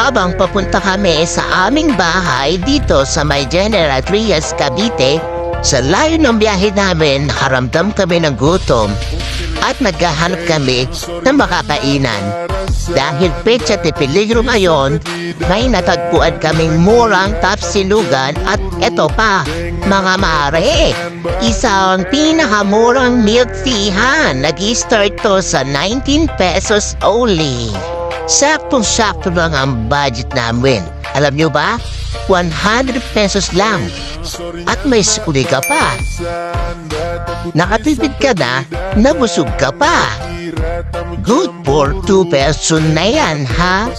habang papunta kami sa aming bahay dito sa may General Trias, Cavite, sa layo ng biyahe namin, haramdam kami ng gutom at naghahanap kami ng makakainan. Dahil petsa de peligro ngayon, may natagpuan kaming murang tapsilugan at eto pa, mga mare, isang pinakamurang milk teahan. Nag-start to sa 19 pesos only. Saktong-sakto lang ang budget namin. Alam nyo ba? 100 pesos lang. At may suli ka pa. Nakatipid ka na, nabusog ka pa. Good for 2 pesos na yan, ha?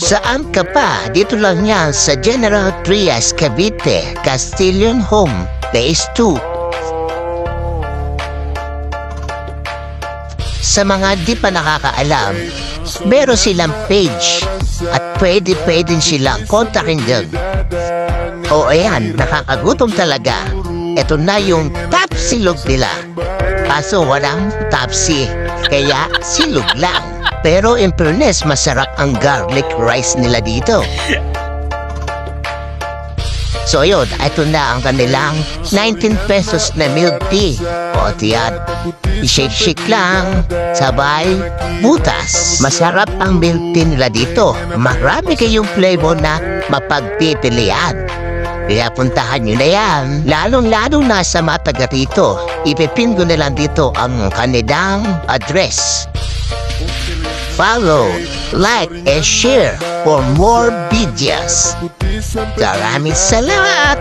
Saan ka pa? Dito lang yan sa General Trias, Cavite, Castilian Home, Phase 2. Sa mga di pa nakakaalam, meron silang page at pwede pwede silang kontakin dyan. O ayan, nakakagutom talaga. Ito na yung top silog nila. Kaso walang tapsi, kaya silog lang. Pero in fairness, masarap ang garlic rice nila dito. So yun, ito na ang kanilang 19 pesos na milk tea. O tiyan, i-shake-shake lang, sabay, butas. Masarap ang milk tea nila dito. Marami kayong flavor na mapagpipilian. Kaya puntahan nyo na yan. Lalong-lalo na sa mga taga rito. Ipipin ko na lang dito ang kanilang address. Follow, like, and share for more videos. Salami salawat.